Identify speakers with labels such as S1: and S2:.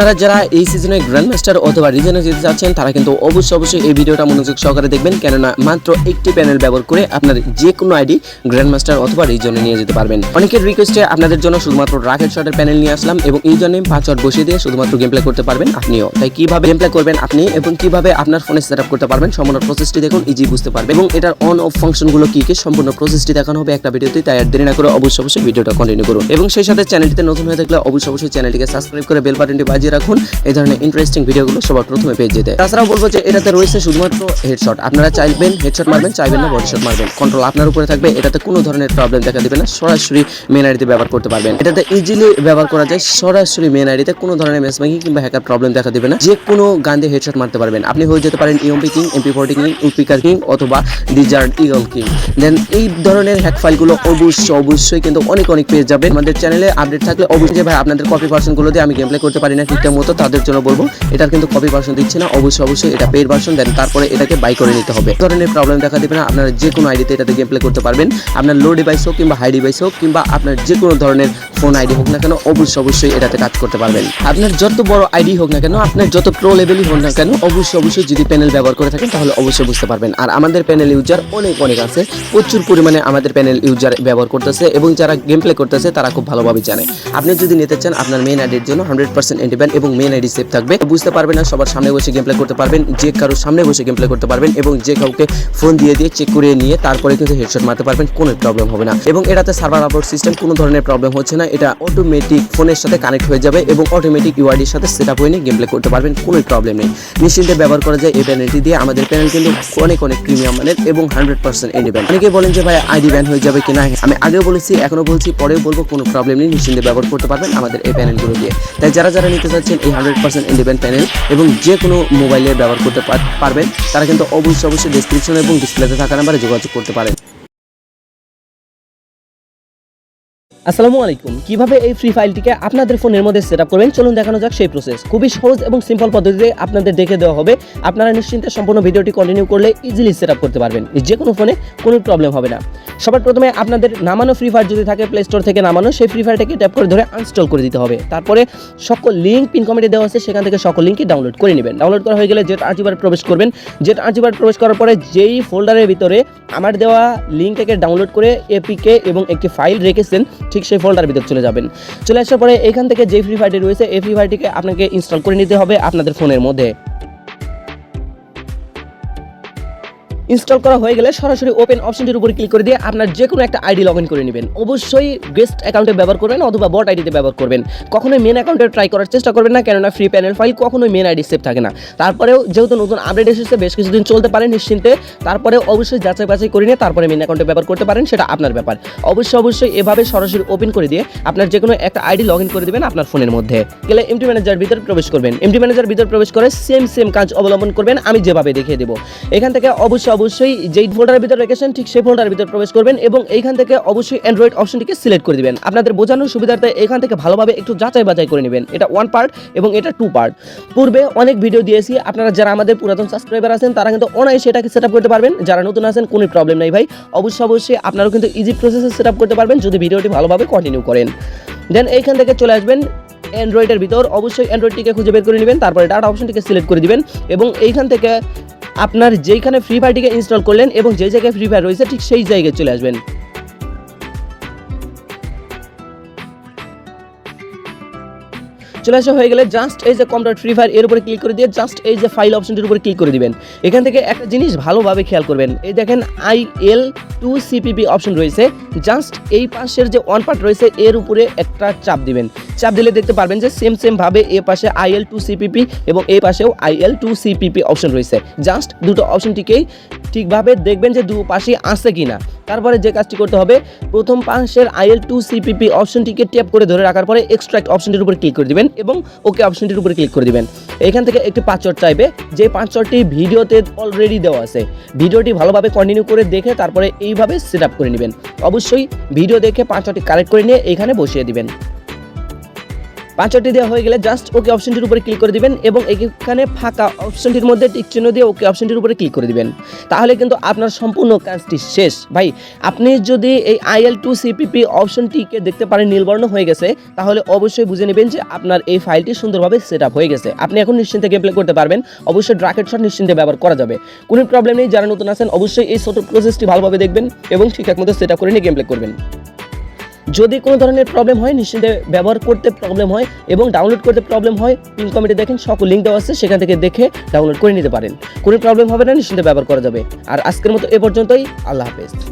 S1: আপনারা যারা এই সিজনে গ্র্যান্ড মাস্টার অথবা রিজনে যেতে চাচ্ছেন, তারা কিন্তু অবশ্যই অবশ্যই এই ভিডিওটা মনোযোগ সহকারে দেখবেন, কেননা মাত্র একটি প্যানেল ব্যবহার করে আপনার যে কোনো আইডি গ্র্যান্ড মাস্টার অথবা রিজনে নিয়ে যেতে পারবেন। অনেকের রিকোয়েস্টে আপনাদের জন্য শুধুমাত্র রাকেট শটের প্যানেল নিয়ে আসলাম এবং এই জন্য শট বসিয়ে দিয়ে শুধুমাত্র গেম প্লে করতে পারবেন আপনিও। তাই কীভাবে গেম প্লে করবেন আপনি এবং কীভাবে আপনার ফোনে সেট আপ করতে পারবেন, সম্পূর্ণ প্রসেসটি দেখুন ইজি বুঝতে পারবেন এবং এটার অন অফ ফাংশনগুলো কি কি, সম্পূর্ণ প্রসেসটি দেখানো হবে একটা ভিডিওতে তাই আর দেরি না করে অবশ্যই অবশ্যই ভিডিওটা কন্টিনিউ করুন। এবং সেই সাথে চ্যানেলটিতে নতুন হয়ে থাকলে অবশ্যই অবশ্যই চ্যানেলটিকে সাবস্ক্রাইব করে বেল বাটনটি বাজিয়ে রাখুন। এই ধরনের ইন্টারেস্টিং ভিডিওগুলো সবার প্রথমে পেয়ে যেতে। তাছাড়াও বলব যে এটাতে রয়েছে শুধুমাত্র হেডশট আপনারা চাইবেন হেডশট মারবেন, চাইবেন না বডি শট মারবেন। কন্ট্রোল আপনার উপরে থাকবে, এটাতে কোনো ধরনের প্রবলেম দেখা দিবে না। সরাসরি মেন আইডিতে ব্যবহার করতে পারবেন। এটাতে ইজিলি ব্যবহার করা যায়, সরাসরি মেন আইডিতে কোনো ধরনের ম্যাচ মেকিং কিংবা হ্যাকার প্রবলেম দেখা দিবে না। যে কোনো গান দিয়ে হেডশট মারতে পারবেন। আপনি হয়ে যেতে পারেন EMP king MP forty king উপিকার king অথবা ডিজার্ট ইগল কিং দেন এই ধরনের হ্যাক ফাইলগুলো অবশ্যই অবশ্যই কিন্তু অনেক অনেক পেয়ে যাবেন আমাদের চ্যানেলে আপডেট থাকলে অবশ্যই ভাই আপনাদের কপি ভার্সনগুলো দিয়ে আমি গেম প্লে করতে পারি না ঠিকঠাক মতো তাদের জন্য বলব, এটার কিন্তু কপি ভার্সন দিচ্ছে না, অবশ্যই অবশ্যই এটা পেড ভার্সন দেন তারপরে এটাকে বাই করে নিতে হবে। ধরনের প্রবলেম দেখা দেবে না, আপনারা যে কোনো আইডিতে এটাতে গেম প্লে করতে পারবেন। আপনার লো ডিভাইস হোক কিংবা হাই ডিভাইস হোক কিংবা আপনার যে কোনো ধরনের ফোন আইডি হোক না কেন, অবশ্যই অবশ্যই এটাতে কাজ করতে পারবেন। আপনার যত বড় আইডি হোক না কেন, আপনার যত প্রো লেভেলই হোক না কেন, অবশ্যই অবশ্যই যদি প্যানেল ব্যবহার করে থাকেন, তাহলে অবশ্যই বুঝতে পারবেন। আর আমাদের প্যানেল ইউজার অনেক অনেক আছে। প্রচুর পরিমাণে আমাদের প্যানেল ইউজার ব্যবহার করতেছে এবং যারা গেম প্লে করতেছে, তারা খুব ভালোভাবে জানে। আপনি যদি নিতে চান, আপনার মেন আইডির জন্য হান্ড্রেড পার্সেন্ট ইন্ডিপেন্ড এবং মেন আইডি সেফ থাকবে। বুঝতে পারবেন না, সবার সামনে বসে গেম প্লে করতে পারবেন, যে কারোর সামনে বসে গেম প্লে করতে পারবেন এবং যে কাউকে ফোন দিয়ে দিয়ে চেক করে নিয়ে তারপরে কিন্তু হেডশট মারতে পারবেন, কোনো প্রবলেম হবে না। এবং এটাতে সার্ভার আপলোড সিস্টেম কোনো ধরনের প্রবলেম হচ্ছে না এটা অটোমেটিক ফোনের সাথে কানেক্ট হয়ে যাবে এবং অটোমেটিক ইউআইডির সাথে সেট আপ হয়ে নিয়ে গেম করতে পারবেন, কোনো প্রবলেম নেই। নিশ্চিন্তে ব্যবহার করা যায় এই প্যানেলটি দিয়ে। আমাদের প্যানেল কিন্তু অনেক অনেক প্রিমিয়াম মানের এবং হান্ড্রেড পার্সেন্ট ইন্ডিপেন্ড অনেকে বলেন যে, ভাই আইডি ব্যান হয়ে যাবে কিনা? আমি আগেও বলেছি এখনও বলছি, পরেও বলব, কোনো প্রবলেম নেই। নিশ্চিন্তে ব্যবহার করতে পারবেন আমাদের এই প্যানেলগুলো দিয়ে। তাই যারা যারা নিতে চাচ্ছেন এই হান্ড্রেড পার্সেন্ট ইন্ডিপেন্ড প্যানেল এবং যে কোনো মোবাইলে ব্যবহার করতে পার- পারবেন, তারা কিন্তু অবশ্যই অবশ্যই ডিসক্রিপশন এবং ডিসপ্লেতে থাকা নাম্বারে যোগাযোগ করতে পারেন। আসসালামু আলাইকুম। কীভাবে এই ফ্রি ফাইলটিকে আপনাদের ফোনের মধ্যে সেট আপ করবেন? চলুন দেখানো যাক সেই প্রসেস খুবই সহজ এবং সিম্পল পদ্ধতিতে আপনাদের দেখে দেওয়া হবে। আপনারা নিশ্চিন্তে সম্পূর্ণ ভিডিওটি কন্টিনিউ করলে ইজিলি সেট আপ করতে পারবেন। যে কোনো ফোনে কোনো প্রবলেম হবে না। সবার প্রথমে আপনাদের নামানো ফ্রি ফায়ার যদি থাকে প্লে স্টোর থেকে নামানো, সেই ফ্রি ফায়ারটাকে ট্যাপ করে ধরে আনস্টল করে দিতে হবে। তারপরে সকল লিঙ্ক পিন কমেন্টে দেওয়া আছে, সেখান থেকে সকল লিঙ্কই ডাউনলোড করে নেবেন। ডাউনলোড করা হয়ে গেলে জেট আর্চিবার প্রবেশ করবেন জেট আর্চিবার প্রবেশ করার পরে যেই ফোল্ডারের ভিতরে আমার দেওয়া লিঙ্কটাকে ডাউনলোড করে এপিকে এবং একটি ফাইল রেখেছেন ঠিক সেই ফোল্ডার ভিতরে চলে যাবেন। চলে আসার পরে এখান থেকে যে ফ্রি ফায়ারটি রয়েছে, এই ফ্রি ফায়ারটিকে আপনাকে ইনস্টল করে নিতে হবে আপনাদের ফোনের মধ্যে। ইনস্টল করা হয়ে গেলে সরাসরি ওপেন অপশনটির উপর ক্লিক করে দিয়ে আপনার যে কোনো একটা আইডি লগ ইন করে নেবেন। অবশ্যই গেস্ট অ্যাকাউন্টে ব্যবহার করবেন অথবা বট আইডিতে ব্যবহার করবেন। কখনোই মেন অ্যাকাউন্টে ট্রাই করার চেষ্টা করবেন না, কেননা ফ্রি প্যানেল ফাইল কখনোই মেন আইডি সেভ থাকে না। তারপরেও যেহেতু নতুন আপডেট এসেছে, বেশ কিছুদিন চলতে পারে নিশ্চিন্তে। তারপরে অবশ্যই যাচাই বাছাই করে নিয়ে তারপরে মেন অ্যাকাউন্টে ব্যবহার করতে পারেন, সেটা আপনার ব্যাপার। অবশ্যই অবশ্যই এভাবে সরাসরি ওপেন করে দিয়ে আপনার যে কোনো একটা আইডি লগ ইন করে দেবেন আপনার ফোনের মধ্যে। গেলে এমটি ম্যানেজার ভিতরে প্রবেশ করবেন। এমটি ম্যানেজার ভিতরে প্রবেশ করে সেম সেম কাজ অবলম্বন করবেন, আমি যেভাবে দেখিয়ে দেবো। এখান থেকে অবশ্যই অবশ্যই যেই ফোল্ডারের ভিতরে রেখেছেন ঠিক সেই ফোল্ডারের ভিতরে প্রবেশ করবেন এবং এইখান থেকে অবশ্যই অ্যান্ড্রয়েড অপশনটিকে সিলেক্ট করে দিবেন। আপনাদের বোঝানোর সুবিধার্থে এখান থেকে ভালোভাবে একটু যাচাই বাছাই করে নেবেন। এটা ওয়ান পার্ট এবং এটা টু পার্ট পূর্বে অনেক ভিডিও দিয়েছি। আপনারা যারা আমাদের পুরাতন সাবস্ক্রাইবার আছেন, তারা কিন্তু অনায়াসে সেটাকে সেট করতে পারবেন। যারা নতুন আছেন, কোনো প্রবলেম নেই ভাই। অবশ্যই অবশ্যই আপনারাও কিন্তু ইজি প্রসেসে সেট করতে পারবেন যদি ভিডিওটি ভালোভাবে কন্টিনিউ করেন। দেন এইখান থেকে চলে আসবেন অ্যান্ড্রয়েডের ভিতর। অবশ্যই অ্যান্ড্রয়েডটিকে খুঁজে বের করে নেবেন। তারপরে ডাটা অপশনটিকে সিলেক্ট করে দিবেন এবং এইখান থেকে আপনার যেইখানে ফ্রি ফায়ারটিকে ইনস্টল করলেন এবং যে জায়গায় ফ্রি ফায়ার রয়েছে, ঠিক সেই জায়গায় চলে আসবেন। চলে আসা হয়ে গেলে জাস্ট এই যে কম্পিউটার ফ্রি ফায়ার এর উপরে ক্লিক করে দিয়ে জাস্ট এই যে ফাইল অপশনটির উপরে ক্লিক করে দিবেন। এখান থেকে একটা জিনিস ভালোভাবে খেয়াল করবেন। এই দেখেন I L two CPP option রয়েছে। জাস্ট এই পাশের যে ওয়ান পার্ট রয়েছে, এর উপরে একটা চাপ দিবেন। চাপ দিলে দেখতে পারবেন যে সেম সেম ভাবে এ পাশে আইএল টু সিপিপি এবং এ পাশেও আইএল টু সিপিপি অপশন রয়েছে। জাস্ট দুটো অপশনটিকেই ঠিকভাবে দেখবেন যে দু পাশে আছে কিনা। তারপরে যে কাজটি করতে হবে, প্রথম পাশের আইএল টু সিপিপি অপশনটিকে ট্যাপ করে ধরে রাখার পরে এক্সট্রাক্ট অপশনটির উপর ক্লিক করে দিবেন এবং ওকে অপশনটির উপরে ক্লিক করে দিবেন। এখান থেকে একটি পাঁচর চাইবে। যে পাঁচরটি ভিডিওতে অলরেডি দেওয়া আছে, ভিডিওটি ভালোভাবে কন্টিনিউ করে দেখে তারপরে এইভাবে সেট করে নেবেন। অবশ্যই ভিডিও দেখে পাঁচরটি কালেক্ট করে নিয়ে এখানে বসিয়ে দিবেন। পাঁচটি দেওয়া হয়ে গেলে জাস্ট ওকে অপশনটির উপরে ক্লিক করে দিবেন এবং এখানে ফাঁকা অপশনটির মধ্যে চিহ্ন দিয়ে ওকে অপশনটির উপরে ক্লিক করে দিবেন। তাহলে কিন্তু আপনার সম্পূর্ণ কাজটি শেষ। ভাই, আপনি যদি এই আইএল টু সিপিপি অপশনটিকে দেখতে পারেন নীলবর্ণ হয়ে গেছে, তাহলে অবশ্যই বুঝে নেবেন যে আপনার এই ফাইলটি সুন্দরভাবে সেট আপ হয়ে গেছে। আপনি এখন নিশ্চিন্তে গেম প্লে করতে পারবেন। অবশ্যই ড্রাকেট শট নিশ্চিন্তে ব্যবহার করা যাবে। কোনো প্রবলেম নেই। যারা নতুন আছেন, অবশ্যই এই ছোট প্রসেসটি ভালোভাবে দেখবেন এবং ঠিকঠাক মতো সেট আপ করে নিয়ে গেম প্লে করবেন। যদি কোনো ধরনের প্রবলেম হয়, নিশ্চিন্তে ব্যবহার করতে প্রবলেম হয় এবং ডাউনলোড করতে প্রবলেম হয় পিন কমেন্টে দেখেন, সকল লিঙ্ক দেওয়া আছে, সেখান থেকে দেখে ডাউনলোড করে নিতে পারেন। কোনো প্রবলেম হবে না, নিশ্চিন্তে ব্যবহার করা যাবে। আর আজকের মতো এ পর্যন্তই, আল্লাহ হাফেজ।